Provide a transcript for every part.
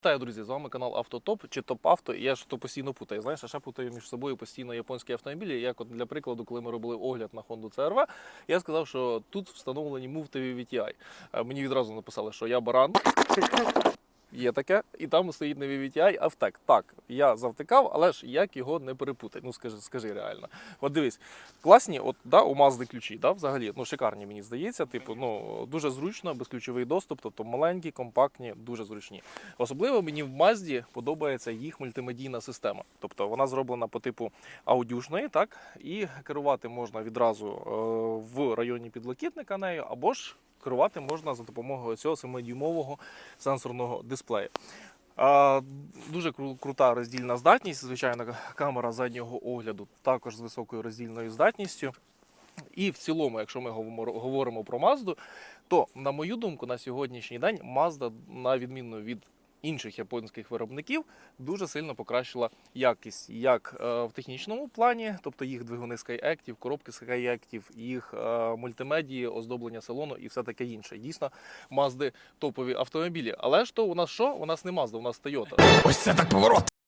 Вітаю, друзі, з вами канал Автотоп чи Топ Авто. Я ж то постійно путаю. Знаєш, а ще путаю між собою постійно японські автомобілі. Як от для прикладу, коли ми робили огляд на Honda CR-V, я сказав, що тут встановлені муфтові VTI. Е, Мені відразу написали, що я баран. Є таке, і там стоїть не VVTI, а втек. Так, я завтикав, але ж як його не перепутати? Ну скажи, скажи реально. От дивись, класні, от да, у Mazda ключі, да, взагалі, ну шикарні, мені здається. Типу, ну дуже зручно, безключовий доступ, тобто маленькі, компактні, дуже зручні. Особливо мені в Mazda подобається їх мультимедійна система. Тобто вона зроблена по типу аудюшної, так, і керувати можна відразу е, в районі підлокітника нею, або ж керувати можна за допомогою цього 7-дюймового сенсорного дисплею. Дуже крута роздільна здатність. Звичайно, камера заднього огляду також з високою роздільною здатністю. І в цілому, якщо ми говоримо про Мазду, то, на мою думку, на сьогоднішній день Мазда, на відміну від інших японських виробників, дуже сильно покращила якість як е, в технічному плані, тобто їх двигуни SkyActiv, коробки SkyActiv, їх е, мультимедії, оздоблення салону і все таке інше. Дійсно, мазди топові автомобілі. Але ж то у нас що? У нас не мазда, у нас Toyota. Ось це так поворот.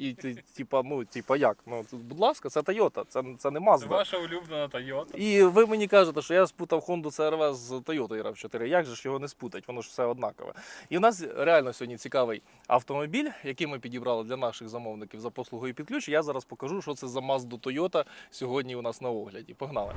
І, ти- типа, ну, типа як? Ну, будь ласка, це Toyota, це, це не Mazda. Це ваша улюблена Toyota. І ви мені кажете, що я спутав Honda CR-V з Toyota RAV4. Як же ж його не спутать? Воно ж все однакове. І в нас реально сьогодні цікавий автомобіль, який ми підібрали для наших замовників за послугою під ключ. Я зараз покажу, що це за Mazda Toyota сьогодні у нас на огляді. Погнали.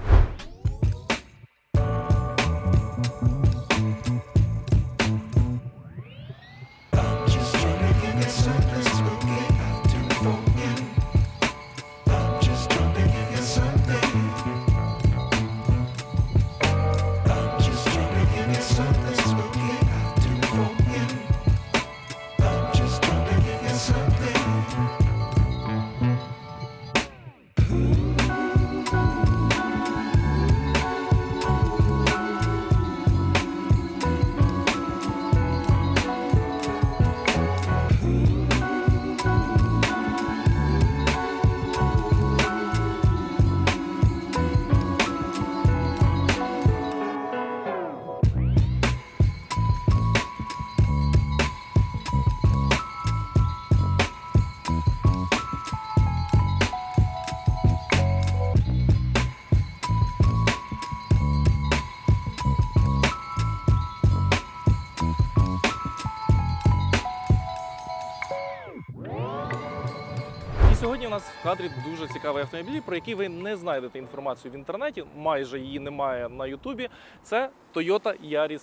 Кадрі дуже цікавий автомобіль, про який ви не знайдете інформацію в інтернеті. Майже її немає на Ютубі. Це Toyota Yaris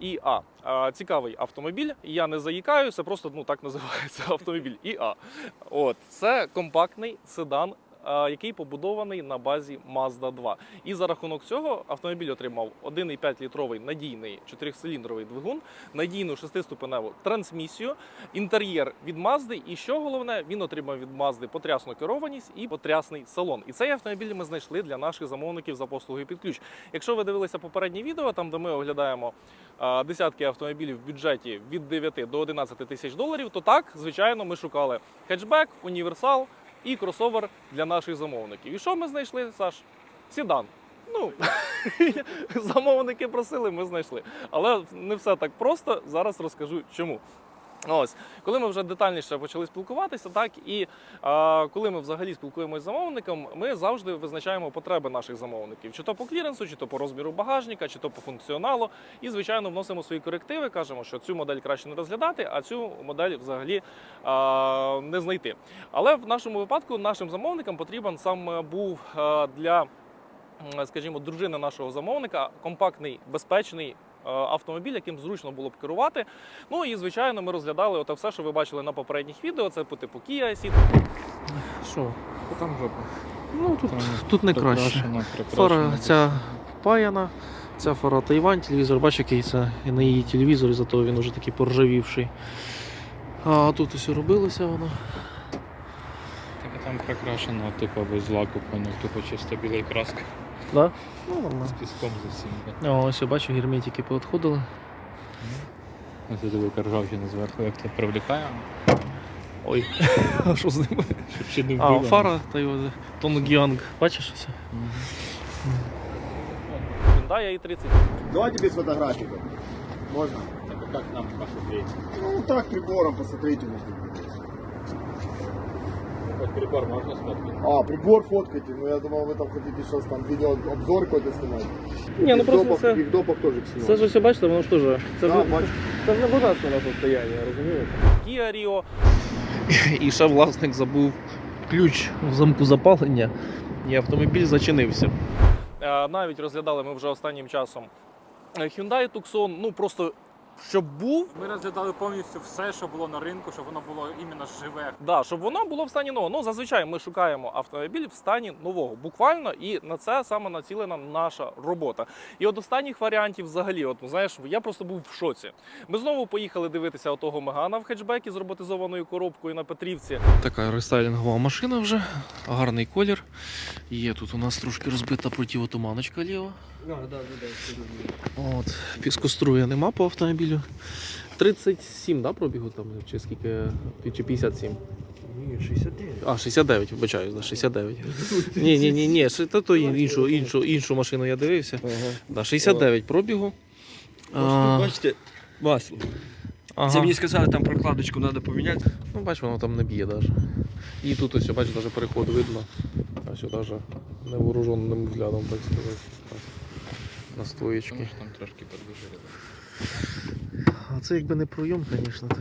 Іа. Цікавий автомобіль. Я не заїкаю, це просто ну так називається автомобіль EA. От це компактний седан. Е, Який побудований на базі Mazda 2. І за рахунок цього автомобіль отримав 1,5 літровий надійний 4-циліндровий двигун, надійну шестиступеневу трансмісію, інтер'єр від Mazda, і що головне, він отримав від Mazda потрясну керованість і потрясний салон. І цей автомобіль ми знайшли для наших замовників за послугою під ключ. Якщо ви дивилися попереднє відео, там де ми оглядаємо десятки автомобілів в бюджеті від 9 до 11 тисяч доларів, то так, звичайно, ми шукали хетчбек, універсал і кросовер для наших замовників. І що ми знайшли, Саш? Сідан. Ну, замовники просили, ми знайшли. Але не все так просто. Зараз розкажу чому. Ось, коли ми вже детальніше почали спілкуватися, так і а, коли ми взагалі спілкуємося з замовником, ми завжди визначаємо потреби наших замовників, чи то по кліренсу, чи то по розміру багажника, чи то по функціоналу. І, звичайно, вносимо свої корективи, кажемо, що цю модель краще не розглядати, а цю модель взагалі а, не знайти. Але в нашому випадку нашим замовникам потрібен саме був а, для скажімо, дружини нашого замовника, компактний, безпечний е, автомобіль, яким зручно було б керувати. Ну і звичайно, ми розглядали оте все, що ви бачили на попередніх відео. Це по типу Kia Ceed. Що? Там жопа. Ну тут, Там тут не краще. Фара ця паяна, ця фара Тайвань, телевізор, бачиш, який це і на її телевізорі, зато він уже такий поржавівший. А тут ось робилося воно. Так там прикрашено, типу без лаку, поняв, тупо чисто біла краска. Да? Ну, нормально. З піском за всім. да. О, ось я бачу, герметики поотходили. Ось я диви ржавчина зверху, як це привлікає. Ой, а що з ними? Щоб ще не А, вбило. фара Toyota Тонгіанг. Бачиш ось? Hyundai i30. Давайте без фотографий. Можно? Как нам посмотреть? Ну, так прибором посмотрите. можно. Хоть прибор можно смотреть? А, прибор фоткайте. Ну, я думал, вы там хотите сейчас там видеообзор какой-то снимать. Ні, ну просто це. и в допах тоже Це снимать. ж ось бачите, воно ж теж. Це ж Да, не- бачу. це ж не на состояння, розумієте? Kia Rio. І ще власник забув ключ в замку запалення, і автомобіль зачинився. Е, Навіть розглядали ми вже останнім часом е, Hyundai Tucson, ну просто щоб був, Ми розглядали повністю все, що було на ринку, щоб воно було іменно живе. да, щоб воно було в стані нового. Ну зазвичай ми шукаємо автомобіль в стані нового, буквально, і на це саме націлена наша робота. І от останніх варіантів, взагалі, от ну, знаєш, я просто був в шоці. Ми знову поїхали дивитися отого Мегана в хетчбекі з роботизованою коробкою на Петрівці. Така рестайлінгова машина вже, гарний колір. Є тут у нас трошки розбита противотуманочка ліва. От, піскоструя нема по автомобілю. 37, да, пробігу там, чи скільки, чи 57? Ні, 69. А, 69, вибачаю, да, 69. Ні, ні, ні, ні, то, то іншу, іншу, іншу машину я дивився. Да, 69 пробігу. А, Бачите, ага. Це мені сказали, там прокладочку треба поміняти. Ну, бач, воно там не б'є навіть. І тут ось, бач, навіть переход видно. Ось навіть невооруженим взглядом, так сказати. Так. На Потому там трошки подвижили. А це якби не пройом, звісно, то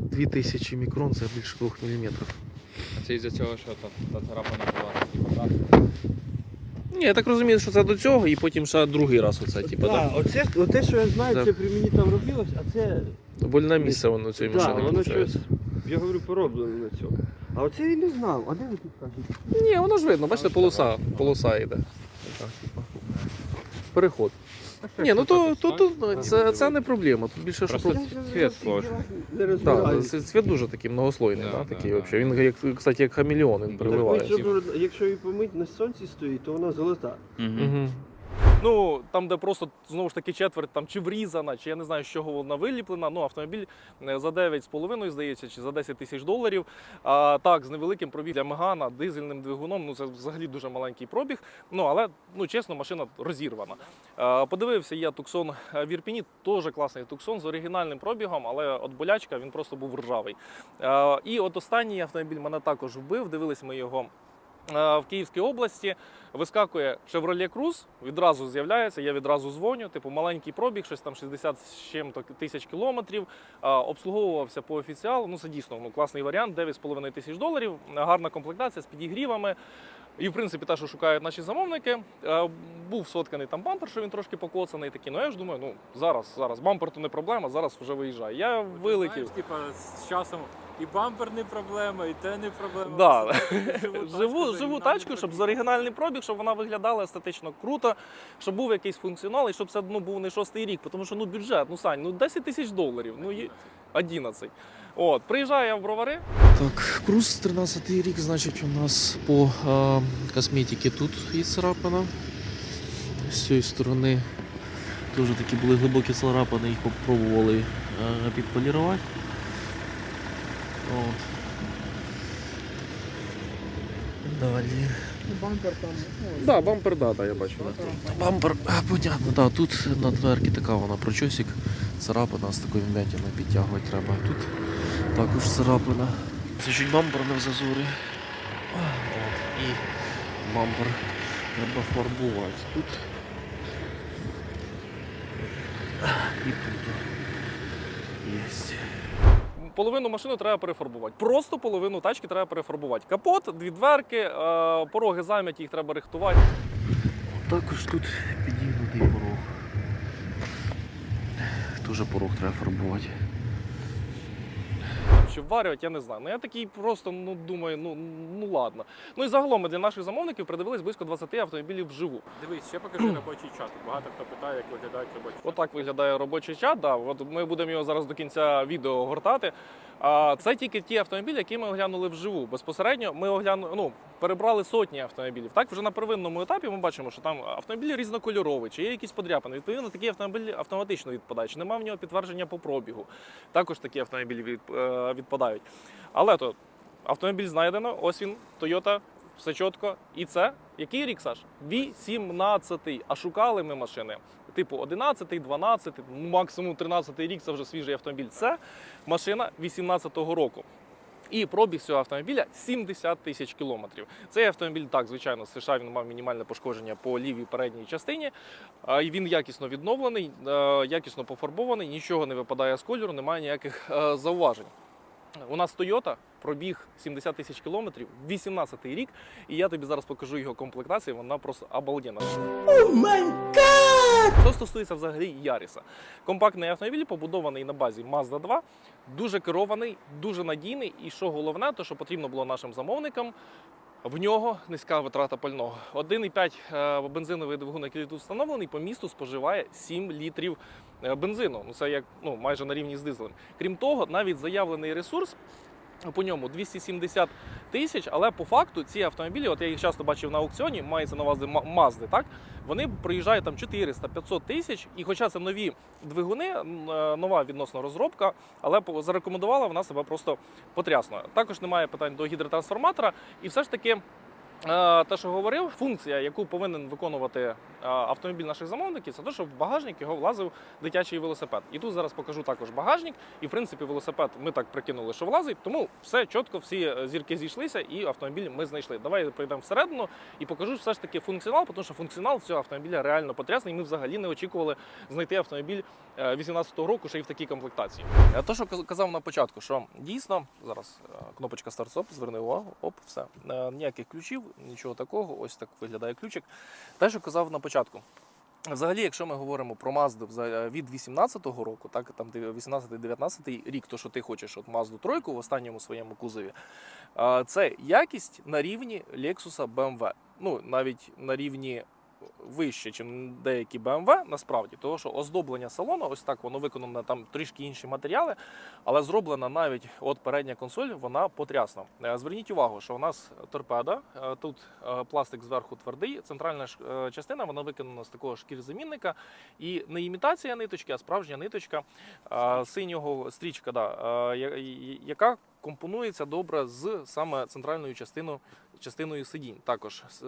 2000 мікрон, це більше 2 мм. А це із-за цього, що та, та царапана була так? Ні, я так розумію, що це до цього, і потім ще другий раз оце, типу, Так, да? оце, оте, що я знаю, Да. це при мені там робилось, а це. Больне місце воно цієї Так, машини воно щось, я говорю, пороблено на цьому. А оце я не знав. А де ви тут кажете? Ні, воно ж видно, бачите, полоса, полоса йде. Так. Переход. Ні, ну то, то, то це, це не проблема. Тут більше що Просто про- цвет сложный. Не Так, цвіт дуже такий многослойний, Да, да, такий да. вообще. Він як, кстати, як хамелеон, він Так, переливає. Якщо, якщо її помить на сонці стоїть, то вона золота. Угу. Ну там, де просто знову ж таки четверть там чи врізана, чи я не знаю, з чого вона виліплена. Ну автомобіль е, за 9,5, здається, чи за 10 тисяч доларів. А так, з невеликим пробіг для Мегана, дизельним двигуном. Ну це взагалі дуже маленький пробіг. Ну але ну чесно, машина розірвана. А, подивився я Туксон в Ірпіні, теж класний Туксон з оригінальним пробігом, але от болячка він просто був ржавий. А, і от останній автомобіль мене також вбив. Дивились ми його. Е, В Київській області вискакує Chevrolet Cruze, відразу з'являється, я відразу дзвоню. Типу маленький пробіг, щось там 60 з чим-то тисяч кілометрів. Обслуговувався по офіціалу. Ну це дійсно ну, класний варіант, 9,5 тисяч доларів. Гарна комплектація з підігрівами. І, в принципі, те, що шукають наші замовники, Е, був сотканий там бампер, що він трошки покоцаний. Такий. Ну я ж думаю, ну зараз, зараз бампер то не проблема, зараз вже виїжджає. Я вилетів. Знаєш, типа, з часом і бампер не проблема, і те не проблема. Да. Живу тачку Живу, живу тачку, щоб з оригінальний пробіг, щоб вона виглядала естетично круто, щоб був якийсь функціонал і щоб це ну, був не шостий рік. Тому що ну бюджет, ну Сань, ну 10 тисяч доларів, ну є 11. От, приїжджаю я в бровари. Так, круз 13 рік, значить, у нас по е, косметиці тут є царапина. З цієї сторони теж такі були глибокі царапини, їх попробували е, підполірувати. От. Далі. Бампер там. Да, бампер, да, да, я бачу. Бампер, а, понятно, да, тут на дверці така вона прочосик, царапина з такою вмятиною підтягувати треба. Тут також царапина. Це чуть бампер не в зазорі. От, і бампер треба фарбувати. Тут. І тут. Єсть. Половину машини треба перефарбувати. Просто половину тачки треба перефарбувати. Капот, дві дверки, е, пороги зам'яті, їх треба рихтувати. Також тут підігнутий порог. Дуже порог треба фарбувати. Щоб варювати, я не знаю. Ну я такий просто ну думаю, ну ну ладно. Ну і загалом ми для наших замовників придивились близько 20 автомобілів вживу. Дивись, ще покажи робочий чат. Багато хто питає, як виглядають робочі чат. Отак виглядає робочий чат. Да, от ми будемо його зараз до кінця відео гортати. А це тільки ті автомобілі, які ми оглянули вживу. Безпосередньо ми оглянули, ну, перебрали сотні автомобілів. Так, вже на первинному етапі ми бачимо, що там автомобіль різнокольоровий, чи є якісь подряпини. Відповідно, такі автомобілі автоматично відпадають. Чи немає в нього підтвердження по пробігу. Також такі автомобілі е, відпадають. Але то автомобіль знайдено, ось він, Toyota, все чітко. І це який рік, Саш? 18-й. А шукали ми машини типу 11, 12, ну, максимум 13 рік це вже свіжий автомобіль. Це машина 18-го року. І пробіг цього автомобіля 70 тисяч кілометрів. Цей автомобіль, так, звичайно, з США він мав мінімальне пошкодження по лівій передній частині. І він якісно відновлений, е, якісно пофарбований, нічого не випадає з кольору, немає ніяких е, зауважень. У нас Toyota пробіг 70 тисяч кілометрів, 18-й рік, і я тобі зараз покажу його комплектацію, вона просто обалденна. Що стосується взагалі Яріса. Компактний автомобіль побудований на базі Mazda 2, дуже керований, дуже надійний. І що головне, то що потрібно було нашим замовникам. В нього низька витрата пального. 1,5 е, бензиновий двигун, який тут встановлений, по місту споживає 7 літрів е, бензину. Ну це як ну майже на рівні з дизелем. Крім того, навіть заявлений ресурс. По ньому 270 тисяч, але по факту ці автомобілі, от я їх часто бачив на аукціоні, мається на увазі Мазди, так? Вони приїжджають там 400-500 тисяч, і хоча це нові двигуни, е, нова відносно розробка, але зарекомендувала вона себе просто потрясно. Також немає питань до гідротрансформатора, і все ж таки. Е, Те, що говорив, функція, яку повинен виконувати е, автомобіль наших замовників, це те, щоб в багажник його влазив дитячий велосипед. І тут зараз покажу також багажник. І в принципі велосипед ми так прикинули, що влазить. Тому все чітко, всі е, зірки зійшлися, і автомобіль ми знайшли. Давай пройдемо всередину і покажу все ж таки функціонал, тому що функціонал цього автомобіля реально потрясний. Ми взагалі не очікували знайти автомобіль е, 18-го року ще й в такій комплектації. То, що каз- казав на початку, що дійсно зараз кнопочка старт-стоп, зверни увагу, оп, все. Ніяких ключів, нічого такого. Ось так виглядає ключик. Те, що казав на початку. Взагалі, якщо ми говоримо про Мазду від 18-го року, так там 18-19 рік, то що ти хочеш, от Мазду тройку в останньому своєму кузові, це якість на рівні Lexus BMW. Ну навіть на рівні вище, ніж деякі BMW, насправді, тому що оздоблення салону, ось так воно виконано там трішки інші матеріали, але зроблена навіть от передня консоль, вона потрясна. Е, Зверніть увагу, що у нас торпеда, е, тут е, пластик зверху твердий, центральна частина вона виконана з такого шкірзамінника. І не імітація ниточки, а справжня ниточка синього стрічка, да, яка компонується добре з саме центральною частиною, частиною сидінь. Також е,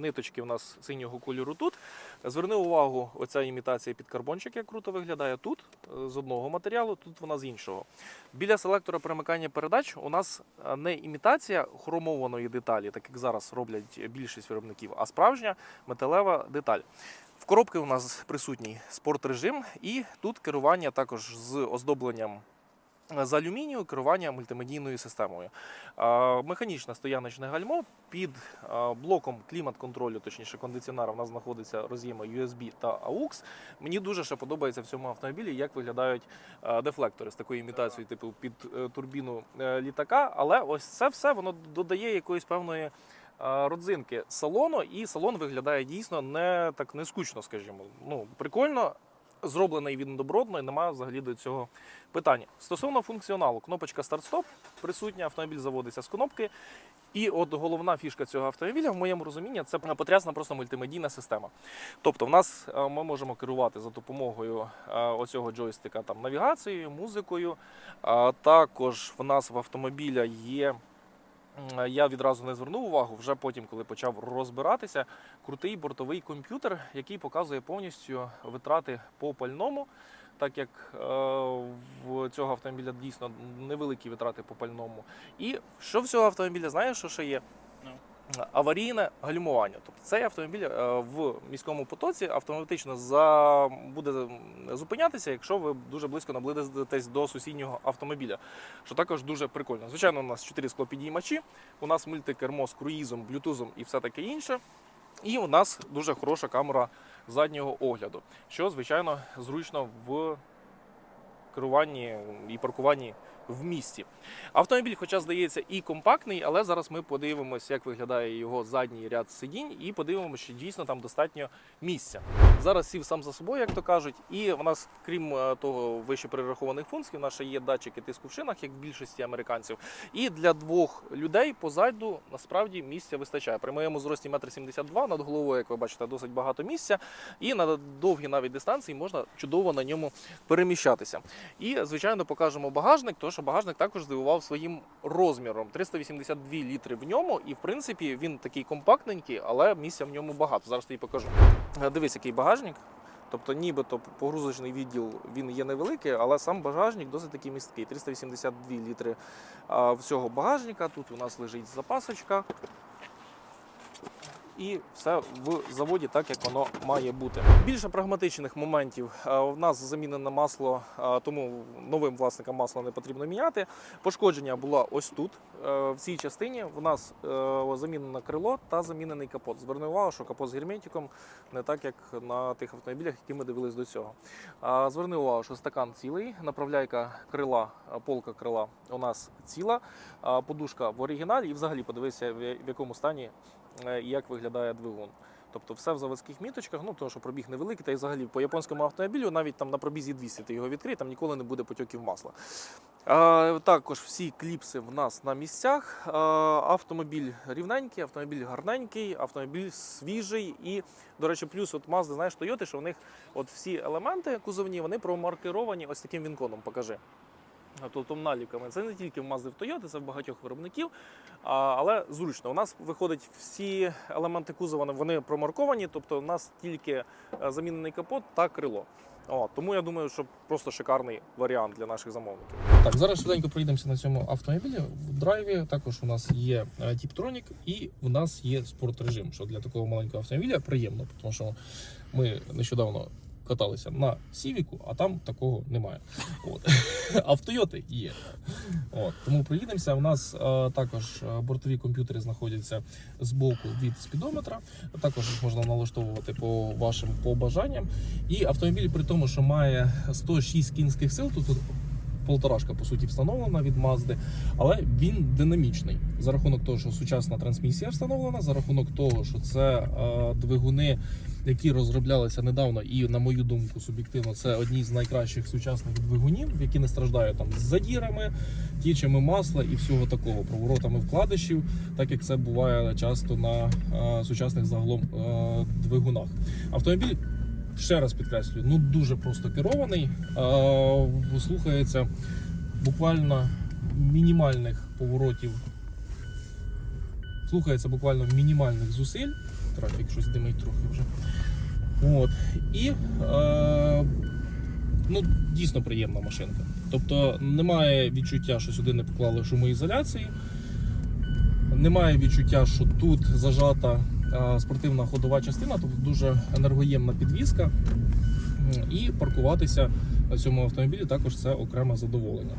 ниточки у нас синього кольору тут. Зверни увагу, оця імітація під карбончик, як круто виглядає тут е, з одного матеріалу, тут вона з іншого. Біля селектора перемикання передач у нас е, не імітація хромованої деталі, так як зараз роблять більшість виробників, а справжня металева деталь. В коробці у нас присутній спорт-режим, і тут керування також з оздобленням з алюмінію, керування мультимедійною системою. Механічне стояночне гальмо під блоком клімат-контролю, точніше кондиціонера, у нас знаходиться роз'єми USB та AUX. Мені дуже ще подобається в цьому автомобілі, як виглядають дефлектори з такою імітацією, типу під е, турбіну е, літака. Але ось це все воно додає якоїсь певної. Родзинки салону, і салон виглядає дійсно не так не скучно, скажімо. Ну прикольно, зроблений він добротно, і немає взагалі до цього питання. Стосовно функціоналу, кнопочка старт-стоп присутня, автомобіль заводиться з кнопки. І от головна фішка цього автомобіля, в моєму розумінні, це потрясна просто мультимедійна система. Тобто, в нас е, ми можемо керувати за допомогою е, оцього джойстика там навігацією, музикою. Також в нас в автомобіля є. М, Я відразу не звернув увагу, вже потім, коли почав розбиратися, крутий бортовий комп'ютер, який показує повністю витрати по пальному, так як е, в цього автомобіля дійсно невеликі витрати по пальному. І що в цього автомобіля, знаєш, що ще є? Аварійне гальмування. Тобто цей автомобіль е, в міському потоці автоматично за... буде зупинятися, якщо ви дуже близько наблизитесь до сусіднього автомобіля, що також дуже прикольно. Звичайно, у нас 4 склопідіймачі, у нас мультикермо з круїзом, блютузом і все таке інше. І у нас дуже хороша камера заднього огляду, що звичайно зручно в керуванні і паркуванні в місті. Автомобіль, хоча здається, і компактний, але зараз ми подивимося, як виглядає його задній ряд сидінь, і подивимося, чи дійсно там достатньо місця. Зараз сів сам за собою, як то кажуть, і в нас, крім е, того вище перерахованих функцій, в нас ще є датчики тиску в шинах, як в більшості американців. І для двох людей позаду насправді місця вистачає. При моєму зрості 1,72 м над головою, як ви бачите, досить багато місця. І на довгі навіть дистанції можна чудово на ньому переміщатися. І, звичайно, покажемо багажник, тому що багажник також здивував своїм розміром. 382 літри в ньому, і в принципі він такий компактненький, але місця в ньому багато. Зараз тобі покажу. Е, Дивись, який багажник. Тобто, нібито погрузочний відділ він є невеликий, але сам багажник досить таки місткий. 382 літри всього багажника. Тут у нас лежить запасочка. І все в заводі так, як воно має бути. Більше прагматичних моментів. Е, В нас замінене масло, е, тому новим власникам масла не потрібно міняти. Пошкодження було ось тут. Е, В цій частині в нас замінено крило та замінений капот. Зверни увагу, що капот з герметиком не так, як на тих автомобілях, які ми дивились до цього. Зверни увагу, що стакан цілий, направляйка крила, полка крила у нас ціла, подушка в оригіналі і взагалі подивися, в якому стані і як виглядає двигун. Тобто все в заводських міточках, ну тому що пробіг невеликий, та й взагалі по японському автомобілю, навіть там на пробізі 200 ти його відкрий, там ніколи не буде потьоків масла. А, також всі кліпси в нас на місцях. А, автомобіль рівненький, автомобіль гарненький, автомобіль свіжий. І, до речі, плюс от Mazda, знаєш, Toyota, що в них от всі елементи кузовні вони промаркеровані ось таким вінконом. Покажи. Тобто наліками. Це не тільки в Mazda в Toyota, це в багатьох виробників. Але зручно. У нас виходить всі елементи кузова, вони промарковані, тобто у нас тільки е, замінений капот та крило. О, тому я думаю, що просто шикарний варіант для наших замовників. Так, зараз швиденько проїдемося на цьому автомобілі. В драйві також у нас є е, Тіптронік і у нас є спорт-режим, що для такого маленького автомобіля приємно, тому що ми нещодавно каталися на Сівіку, а там такого немає. От. А в Тойоти є. От. Тому приїдемося. У нас е, також е, бортові комп'ютери знаходяться з боку від спідометра. Також їх можна налаштовувати по вашим побажанням. І автомобіль, при тому, що має 106 кінських сил, тут полторашка по суті встановлена від Mazda, але він динамічний за рахунок того, що сучасна трансмісія встановлена, за рахунок того, що це е, двигуни, які розроблялися недавно, і на мою думку, суб'єктивно, це одні з найкращих сучасних двигунів, які не страждають там з задірами, тічами масла і всього такого, проворотами вкладишів, так як це буває часто на е, сучасних загалом е, двигунах. Автомобіль ще раз підкреслюю, ну дуже просто керований. Слухається буквально мінімальних поворотів. Слухається буквально мінімальних зусиль. Трафік щось димить трохи вже. От. І е, ну, дійсно приємна машинка. Тобто немає відчуття, що сюди не поклали шумоізоляції. Немає відчуття, що тут зажата спортивна ходова частина, тобто дуже енергоємна підвізка. І паркуватися на цьому автомобілі також це окреме задоволення.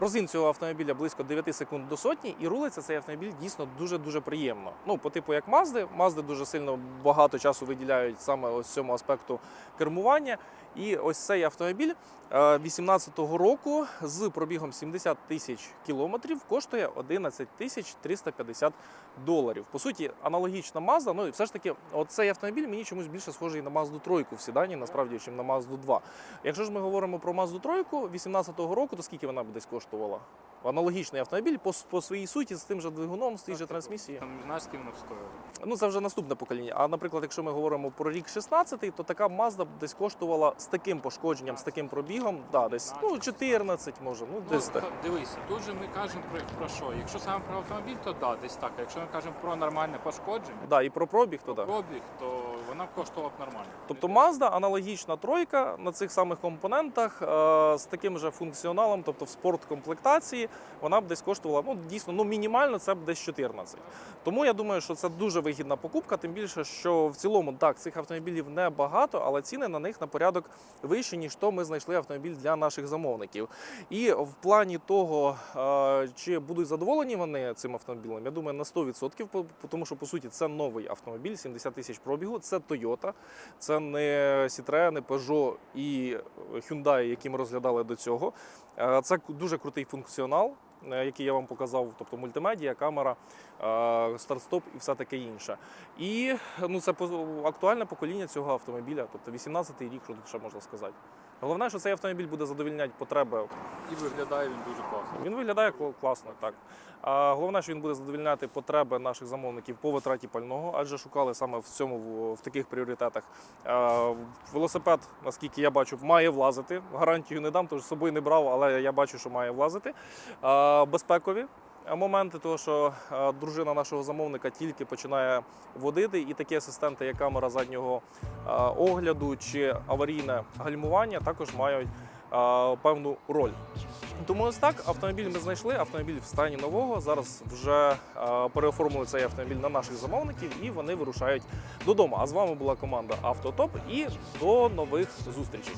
Розгін цього автомобіля близько 9 секунд до сотні, і рулиться цей автомобіль дійсно дуже дуже приємно. Ну, по типу як Мазди, Мазди дуже сильно багато часу виділяють саме ось цьому аспекту кермування. І ось цей автомобіль 18-го року з пробігом 70 тисяч кілометрів коштує 11 тисяч 350 доларів. По суті, аналогічна Mazda, ну і все ж таки, цей автомобіль мені чомусь більше схожий на Mazda 3 в сідані, насправді, ніж на Mazda 2. Якщо ж ми говоримо про Mazda 3 18-го року, то скільки вона б десь коштувала? Аналогічний автомобіль по, по своїй суті з тим же двигуном, з тій же трансмісією. Там знаєш, скільки воно стоїло? Ну це вже наступне покоління. А наприклад, якщо ми говоримо про рік 16, то така Mazda десь коштувала з таким пошкодженням, з таким пробігом, да, десь ну 14 може, ну Ну, так. дивися, тут же ми кажемо про, про що? Якщо саме про автомобіль, то да, десь так. А якщо ми кажемо про нормальне пошкодження, Да, і про пробіг, то да. пробіг, то вона коштувала б нормально. Тобто Mazda аналогічна тройка на цих самих компонентах е, з таким же функціоналом, тобто в спорткомплектації, вона б десь коштувала ну дійсно ну мінімально це б десь 14. Тому я думаю, що це дуже вигідна покупка. Тим більше, що в цілому так цих автомобілів не багато, але ціни на них на порядок вищі, ніж то ми знайшли автомобіль для наших замовників. І в плані того, е, чи будуть задоволені вони цим автомобілем, я думаю, на 100%, по- по- тому що по суті це новий автомобіль, 70 тисяч пробігу, це Toyota, це не Citroen, не Peugeot і Hyundai, які ми розглядали до цього. Е, Це дуже крутий функціонал. е, Який я вам показав, тобто мультимедія, камера, е, старт-стоп і все таке інше. І ну це актуальне покоління цього автомобіля, тобто 18-й рік, що тут ще можна сказати. Головне, що цей автомобіль буде задовільняти потреби І виглядає він дуже класно. він виглядає класно, так. А головне, що він буде задовільняти потреби наших замовників по витраті пального, адже шукали саме в цьому в, таких пріоритетах. А, велосипед, наскільки я бачу, має влазити. Гарантію не дам, тож з собою не брав, але я бачу, що має влазити. А, безпекові. Е, моменти, того, що е, дружина нашого замовника тільки починає водити, і такі асистенти, як камера заднього е, огляду чи аварійне гальмування, також мають певну роль. Тому ось так автомобіль ми знайшли. Автомобіль в стані нового. Зараз вже переоформили цей автомобіль на наших замовників, і вони вирушають додому. А з вами була команда Автотоп. І до нових зустрічей.